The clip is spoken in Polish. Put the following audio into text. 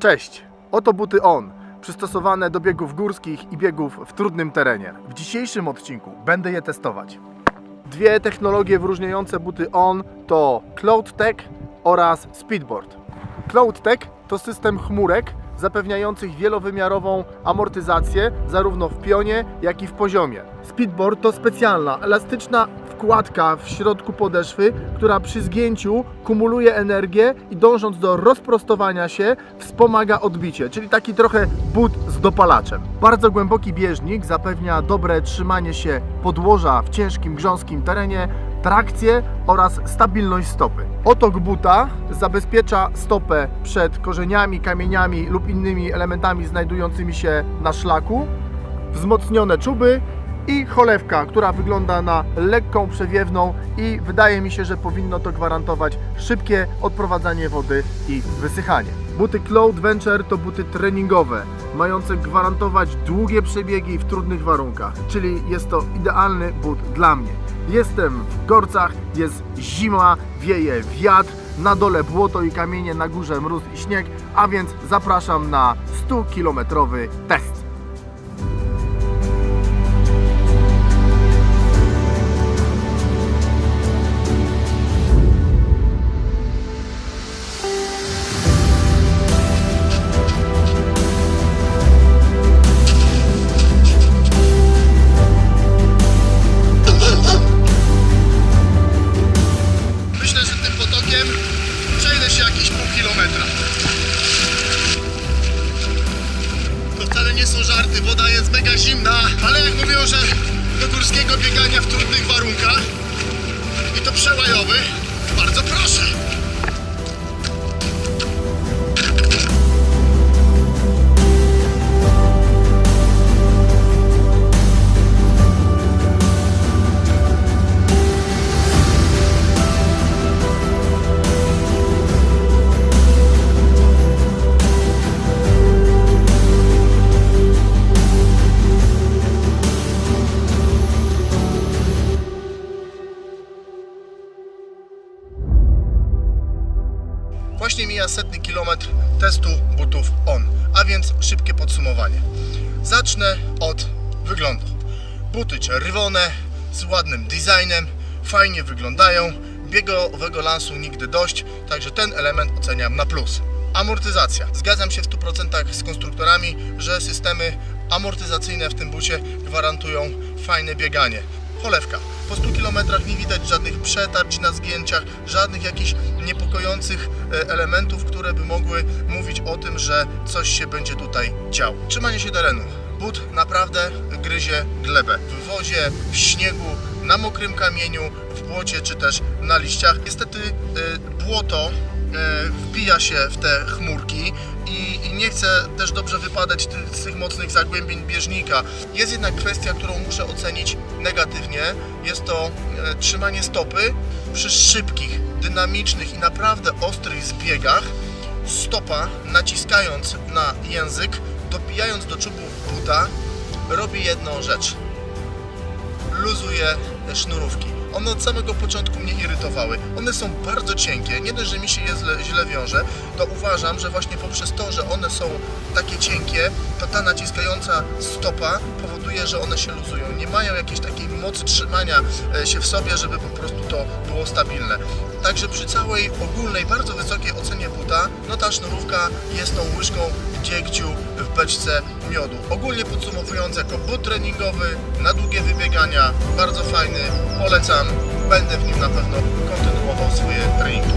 Cześć, oto buty On, przystosowane do biegów górskich i biegów w trudnym terenie. W dzisiejszym odcinku będę je testować. Dwie technologie wyróżniające buty On to CloudTech oraz Speedboard. CloudTech to system chmurek zapewniających wielowymiarową amortyzację zarówno w pionie, jak i w poziomie. Speedboard to specjalna, elastyczna wkładka w środku podeszwy, która przy zgięciu kumuluje energię i dążąc do rozprostowania się wspomaga odbicie, czyli taki trochę but z dopalaczem. Bardzo głęboki bieżnik zapewnia dobre trzymanie się podłoża w ciężkim, grząskim terenie, trakcję oraz stabilność stopy. Otok buta zabezpiecza stopę przed korzeniami, kamieniami lub innymi elementami znajdującymi się na szlaku, wzmocnione czuby i cholewka, która wygląda na lekką, przewiewną i wydaje mi się, że powinno to gwarantować szybkie odprowadzanie wody i wysychanie. Buty Cloud Venture to buty treningowe, mające gwarantować długie przebiegi w trudnych warunkach, czyli jest to idealny but dla mnie. Jestem w Gorcach, jest zima, wieje wiatr, na dole błoto i kamienie, na górze mróz i śnieg, a więc zapraszam na 100-kilometrowy test. Nie są żarty, woda jest mega zimna, ale jak mówią, że do górskiego biegania w trudnych warunkach i to przełajowy, bardzo proszę. Właśnie mija setny kilometr testu butów ON, a więc szybkie podsumowanie. Zacznę od wyglądu. Buty czerwone, z ładnym designem, fajnie wyglądają, biegowego lansu nigdy dość, także ten element oceniam na plus. Amortyzacja. Zgadzam się w 100% z konstruktorami, że systemy amortyzacyjne w tym bucie gwarantują fajne bieganie. Cholewka. Po 100 km nie widać żadnych przetarć na zgięciach, żadnych jakichś niepokojących e, elementów, które by mogły mówić o tym, że coś się będzie tutaj działo. Trzymanie się terenu. But naprawdę gryzie glebę. W wozie, w śniegu, na mokrym kamieniu, w błocie czy też na liściach. Niestety e, błoto wbija się w te chmurki i, nie chcę też dobrze wypadać z tych mocnych zagłębień bieżnika. Jest jednak kwestia, którą muszę ocenić negatywnie. Jest to e, trzymanie stopy przy szybkich, dynamicznych i naprawdę ostrych zbiegach. Stopa naciskając na język, dobijając do czubów buta, robi jedną rzecz luzuje sznurówki. One od samego początku mnie irytowały. One są bardzo cienkie. Nie dość, że mi się je źle, źle wiąże, to uważam, że właśnie poprzez to, że one są takie cienkie, to ta naciskająca stopa powoduje, że one się luzują. Nie mają jakiejś takiej mocy trzymania e, się w sobie, żeby po prostu to było stabilne. Także przy całej ogólnej, bardzo wysokiej ocenie buta, no ta sznurówka jest tą łyżką dziegciu kubeczce miodu. Ogólnie podsumowując, jako but treningowy, na długie wybiegania, bardzo fajny, polecam, będę w nim na pewno kontynuował swoje treningi.